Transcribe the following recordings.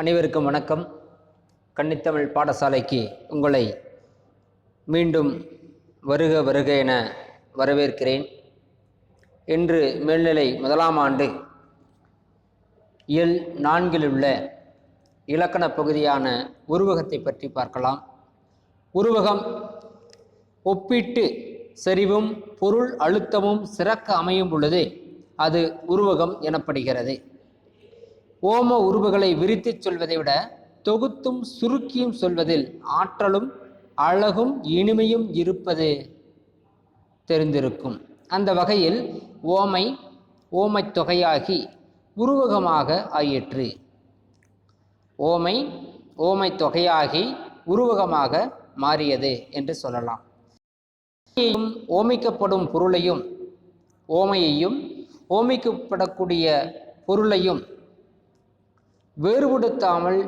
அனைவருக்கும் வணக்கம். கன்னித்தமிழ் பாடசாலைக்கு உங்களை மீண்டும் வருக வருக என வரவேற்கிறேன். இன்று மேல்நிலை முதலாம் ஆண்டு இயல் நான்கில் உள்ள இலக்கண பகுதியான உருவகத்தை பற்றி பார்க்கலாம். உருவகம் ஒப்பீட்டு செறிவும் பொருள் அழுத்தமும் சிறக்க அமையும் பொழுது அது உருவகம் எனப்படுகிறது. ஓம உருவுகளை விரித்துச் சொல்வதை விட தொகுத்தும் சுருக்கியும் சொல்வதில் ஆற்றலும் அழகும் இனிமையும் இருப்பது தெரிந்திருக்கும். அந்த வகையில் ஓமை ஓமைத் தொகையாகி உருவகமாக ஆயிற்று. ஓமை ஓமைத் தொகையாகி உருவகமாக மாறியது என்று சொல்லலாம். ஓமிக்கப்படும் பொருளையும் ஓமையையும் ஓமிக்கப்படக்கூடிய பொருளையும் வேறுபடுத்தாமல்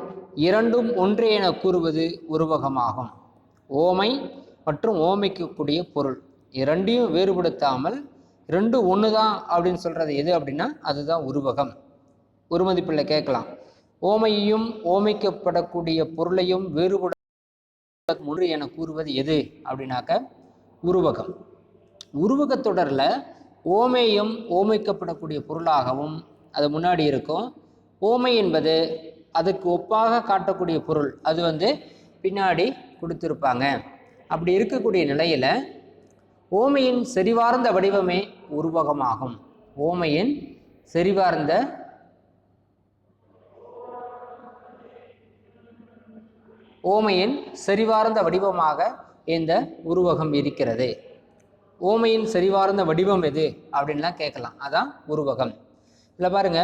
இரண்டும் ஒன்றே என கூறுவது உருவகமாகும். ஓமை மற்றும் ஓமைக்கக்கூடிய பொருள். இரண்டையும் வேறுபடுத்தாமல் ரெண்டு ஒன்று தான் அப்படின்னு சொல்கிறது எது அப்படின்னா அதுதான் உருவகம். ஒருமதிப்பில் கேட்கலாம். ஓமையையும் ஓமைக்கப்படக்கூடிய பொருளையும் வேறுபட ஒன்று என கூறுவது எது அப்படின்னாக்க உருவகம். உருவக தொடரில் ஓமேயம் ஓமைக்கப்படக்கூடிய பொருளாகவும் அது முன்னாடி இருக்கும். ஓமை என்பது அதுக்கு ஒப்பாக காட்டக்கூடிய பொருள். அது வந்து பின்னாடி கொடுத்துருப்பாங்க. அப்படி இருக்கக்கூடிய நிலையில் ஓமையின் செறிவார்ந்த வடிவமே உருவகமாகும். ஓமையின் செறிவார்ந்த ஓமையின் செறிவார்ந்த வடிவமாக இந்த உருவகம் இருக்கிறது. ஓமையின் செறிவார்ந்த வடிவம் எது? அப்படின்லாம் கேட்கலாம். அதான் உருவகம். இதில் பாருங்க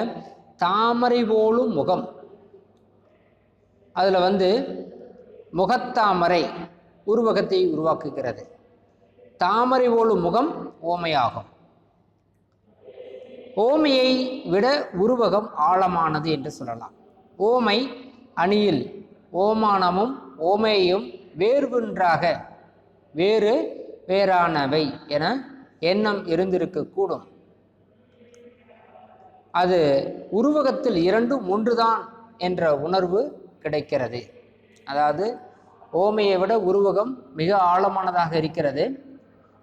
தாமரை போலும் முகம். அதில் வந்து முகத்தாமரை உருவகத்தை உருவாக்குகிறது. தாமரை போலும் முகம் ஓமையாகும். ஓமையை விட உருவகம் ஆழமானது என்று சொல்லலாம். ஓமை அணியில் ஓமானமும் ஓமையும் வேறுபொன்றாக வேறு வேறானவை என எண்ணம் இருந்திருக்கக்கூடும். அது உருவகத்தில் இரண்டும் ஒன்றுதான் என்ற உணர்வு கிடைக்கிறது. அதாவது ஓமையை விட உருவகம் மிக ஆழமானதாக இருக்கிறது.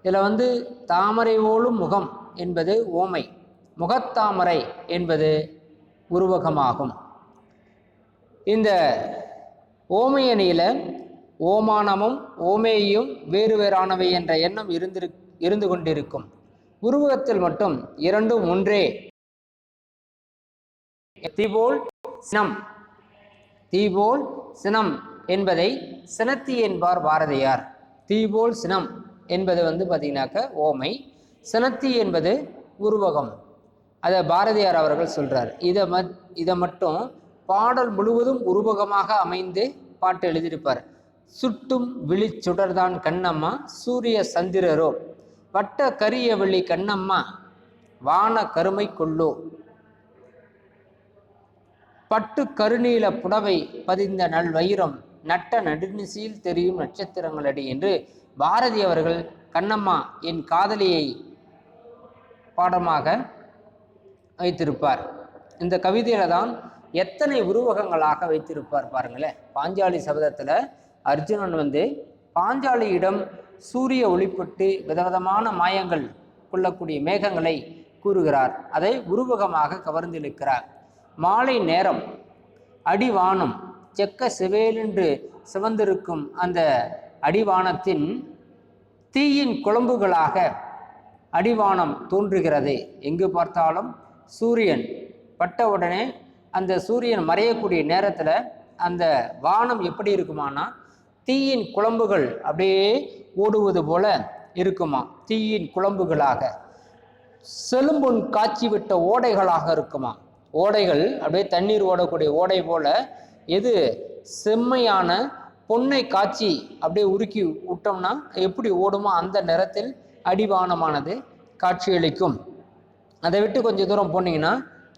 இதில் வந்து தாமரை ஓலும் முகம் என்பது ஓமை முகத்தாமரை என்பது உருவகமாகும். இந்த ஓமையணியில் ஓமானமும் ஓமேயும் வேறு வேறானவை என்ற எண்ணம் இருந்திரு இருந்து கொண்டிருக்கும். உருவகத்தில் மட்டும் இரண்டும் ஒன்றே தீபோல் சினம். தீபோல் சினம் என்பதை சினத்தி என்பார் பாரதியார். தீபோல் சினம் என்பது வந்து பார்த்தீங்கன்னாக்க ஓமை. சினத்தி என்பது உருவகம். அதை பாரதியார் அவர்கள் சொல்றார். இதை மத் இதை மட்டும் பாடல் முழுவதும் உருவகமாக அமைந்து பாட்டு எழுதியிருப்பார். சுட்டும் விழிச்சுடர்தான் கண்ணம்மா சூரிய சந்திரரோ. வட்ட கரிய வெளி கண்ணம்மா வான கருமை கொள்ளோ பட்டு கருநீல புடவை பதிந்த நல் வைரம் நட்ட நடுநிசையில் தெரியும் நட்சத்திரங்களடி என்று பாரதி அவர்கள் கண்ணம்மா என் காதலியை பாடமாக வைத்திருப்பார். இந்த கவிதையில தான் எத்தனை உருவகங்களாக வைத்திருப்பார் பாருங்களேன். பாஞ்சாலி சபதத்தில் அர்ஜுனன் வந்து பாஞ்சாலியிடம் சூரிய ஒளிப்பட்டு விதவிதமான மாயங்கள் கொள்ளக்கூடிய மேகங்களை கூறுகிறார். அதை உருவகமாக கவர்ந்திருக்கிறார் மாலை நேரம் அடிவானம் செக்க சிவேலென்று சிவந்திருக்கும் அந்த அடிவானத்தின் தீயின் குழம்புகளாக அடிவானம் தோன்றுகிறது. எங்கு பார்த்தாலும் சூரியன் பட்ட உடனே அந்த சூரியன் மறையக்கூடிய நேரத்தில் அந்த வானம் எப்படி இருக்குமானா தீயின் குழம்புகள் அப்படியே ஓடுவது போல இருக்குமா தீயின் குழம்புகளாக. செலும்பொன் காய்ச்சி விட்ட ஓடைகளாக இருக்குமா ஓடைகள் அப்படியே தண்ணீர் ஓடக்கூடிய ஓடை போல எது செம்மையான பொன்னை காய்ச்சி அப்படியே உருக்கி விட்டோம்னா எப்படி ஓடுமோ அந்த நிறத்தில் அடிவானமானது காட்சியளிக்கும். அதை விட்டு கொஞ்சம் தூரம் போனீங்கன்னா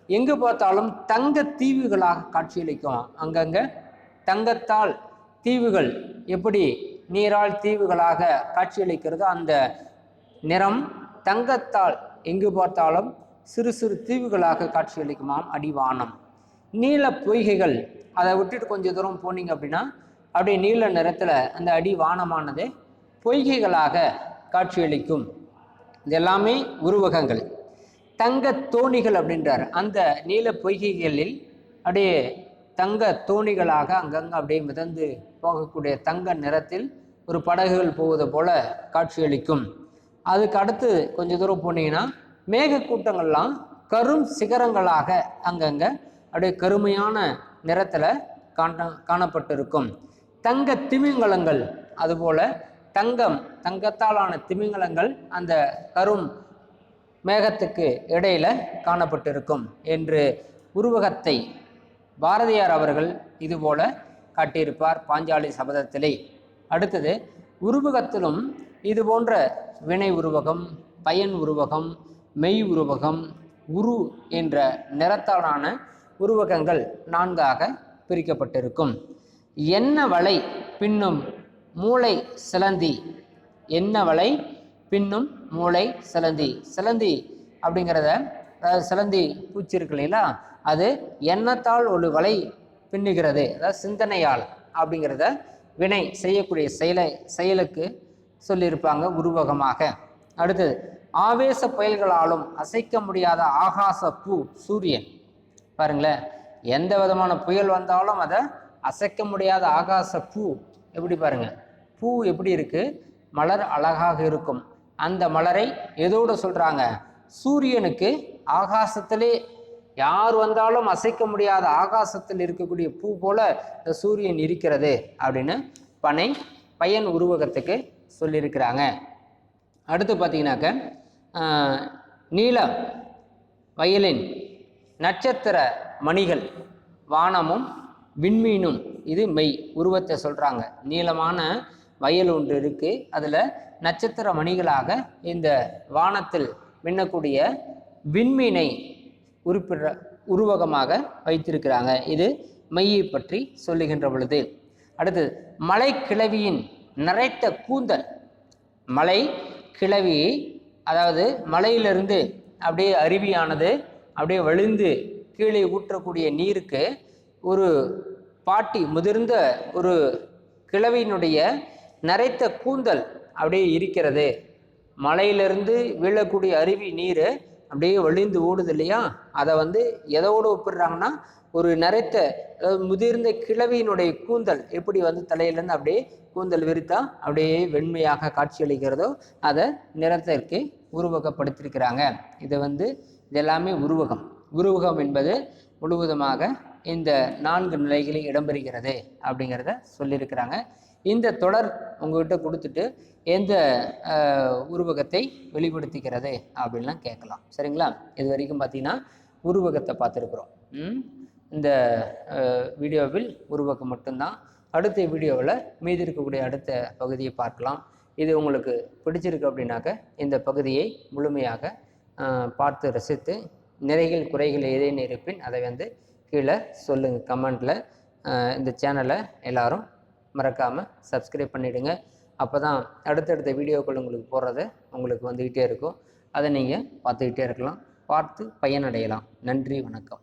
எங்கு பார்த்தாலும் தங்க தீவுகளாக காட்சியளிக்கும். அங்கங்கே தங்கத்தால் தீவுகள் எப்படி நீரால் தீவுகளாக காட்சியளிக்கிறதோ அந்த நிறம் தங்கத்தால் எங்கு பார்த்தாலும் சிறு சிறு தீவுகளாக காட்சியளிக்குமாம் அடிவானம். நீல பொய்கைகள் அதை விட்டுட்டு கொஞ்சம் தூரம் போனீங்க அப்படின்னா அப்படியே நீல நிறத்தில் அந்த அடி வானமானது பொய்கைகளாக காட்சியளிக்கும். இது எல்லாமே உருவகங்கள். தங்க தோணிகள் அப்படின்றார். அந்த நீல பொய்கைகளில் அப்படியே தங்க தோணிகளாக அங்கங்கே அப்படியே மிதந்து போகக்கூடிய தங்க நிறத்தில் ஒரு படகுகள் போவது போல காட்சியளிக்கும். அதுக்கு அடுத்து கொஞ்சம் தூரம் போனீங்கன்னா மேகக்கூட்டங்கள்லாம் கரும் சிகரங்களாக அங்கங்கே அப்படியே கருமையான நிறத்தில் காண காணப்பட்டிருக்கும். தங்க திமிங்கலங்கள் அதுபோல தங்கம் தங்கத்தாலான திமிங்கலங்கள் அந்த கரும் மேகத்துக்கு இடையில காணப்பட்டிருக்கும் என்று உருவகத்தை பாரதியார் அவர்கள் இதுபோல காட்டியிருப்பார் பாஞ்சாலி சபதத்திலே. அடுத்தது உருவகத்திலும் இது போன்ற வினை உருவகம் பயன் உருவகம் மெய் உருவகம் உரு என்ற நிறத்தாலான உருவகங்கள் நான்காக பிரிக்கப்பட்டிருக்கும். என்ன வலை பின்னும் மூளை சிலந்தி? என்ன வலை பின்னும் மூளை சிலந்தி? சிலந்தி அப்படிங்கிறத அதாவது சிலந்தி பூச்சி இருக்கு இல்லைங்களா? அது எண்ணத்தால் ஒரு வலை பின்னுகிறது. அதாவது சிந்தனையால் அப்படிங்கிறத வினை செய்யக்கூடிய செயலை செயலுக்கு சொல்லியிருப்பாங்க உருவகமாக. அடுத்தது ஆவேச புயல்களாலும் அசைக்க முடியாத ஆகாச பூ சூரியன். பாருங்களேன் எந்த விதமான புயல் வந்தாலும் அதை அசைக்க முடியாத ஆகாச பூ. எப்படி பாருங்க பூ எப்படி இருக்கு? மலர் அழகாக இருக்கும். அந்த மலரை எதோடு சொல்றாங்க? சூரியனுக்கு ஆகாசத்திலே யார் வந்தாலும் அசைக்க முடியாத ஆகாசத்தில் இருக்கக்கூடிய பூ போல இந்த சூரியன் இருக்கிறது அப்படின்னு பனை பையன் உருவகத்துக்கு சொல்லியிருக்கிறாங்க. அடுத்து பார்த்தீங்கன்னாக்க நீல வயலின் நட்சத்திர மணிகள் வானமும் விண்மீனும். இது மெய் உருவத்தை சொல்கிறாங்க நீளமான வயல் ஒன்று இருக்குது அதில் நட்சத்திர மணிகளாக இந்த வானத்தில் மின்னக்கூடிய விண்மீனை உறுப்பிட உருவகமாக வைத்திருக்கிறாங்க. இது மெய்யை பற்றி சொல்லுகின்ற பொழுது. அடுத்தது மலை கிளவியின் நிறைத்த கூந்தல். மலை கிளவியை அதாவது மலையிலிருந்து அப்படியே அருவியானது அப்படியே வழிந்து கீழே ஊற்றக்கூடிய நீருக்கு ஒரு பாட்டி முதிர்ந்த ஒரு கிழவியினுடைய நரைத்த கூந்தல் அப்படியே இருக்கிறது. மலையிலிருந்து வீழக்கூடிய அருவி நீர் அப்படியே வழிந்து ஓடுது இல்லையா? அதை வந்து எதோடு ஒப்பிடுறாங்கன்னா ஒரு நரைத்த அதாவது முதிர்ந்த கிழவியினுடைய கூந்தல் எப்படி வந்து தலையிலேருந்து அப்படியே கூந்தல் விரித்தா அப்படியே வெண்மையாக காட்சியளிக்கிறதோ அதை நிறத்திற்கு உருவகப்படுத்தியிருக்கிறாங்க. இது வந்து இது எல்லாமே உருவகம். உருவகம் என்பது முழுவதுமாக இந்த நான்கு நிலைகளில் இடம்பெறுகிறது அப்படிங்கிறத சொல்லியிருக்கிறாங்க. இந்த தொடர் உங்ககிட்ட கொடுத்துட்டு எந்த உருவகத்தை வெளிப்படுத்திக்கிறது அப்படின்லாம் கேட்கலாம். சரிங்களா? இது வரைக்கும் பார்த்தீங்கன்னா உருவகத்தை பார்த்துருக்குறோம். ம்? இந்த வீடியோவில் உருவகம் மட்டும்தான். அடுத்த வீடியோவில் மீதி இருக்கக்கூடிய அடுத்த பகுதியை பார்க்கலாம். இது உங்களுக்கு பிடிச்சிருக்கு அப்படின்னாக்க இந்த பகுதியை முழுமையாக பார்த்து ரசித்து நிறைகள் குறைகள் ஏதேனும் இருப்பின் அதை வந்து கீழே சொல்லுங்கள் கமெண்டில். இந்த சேனலை எல்லாரும் மறக்காமல் சப்ஸ்கிரைப் பண்ணிவிடுங்க அப்போ தான் அடுத்தடுத்த வீடியோக்கள் உங்களுக்கு போடுறது உங்களுக்கு வந்துக்கிட்டே இருக்கும். அதை நீங்கள் பார்த்துக்கிட்டே இருக்கலாம். பார்த்து பயனடையலாம். நன்றி வணக்கம்.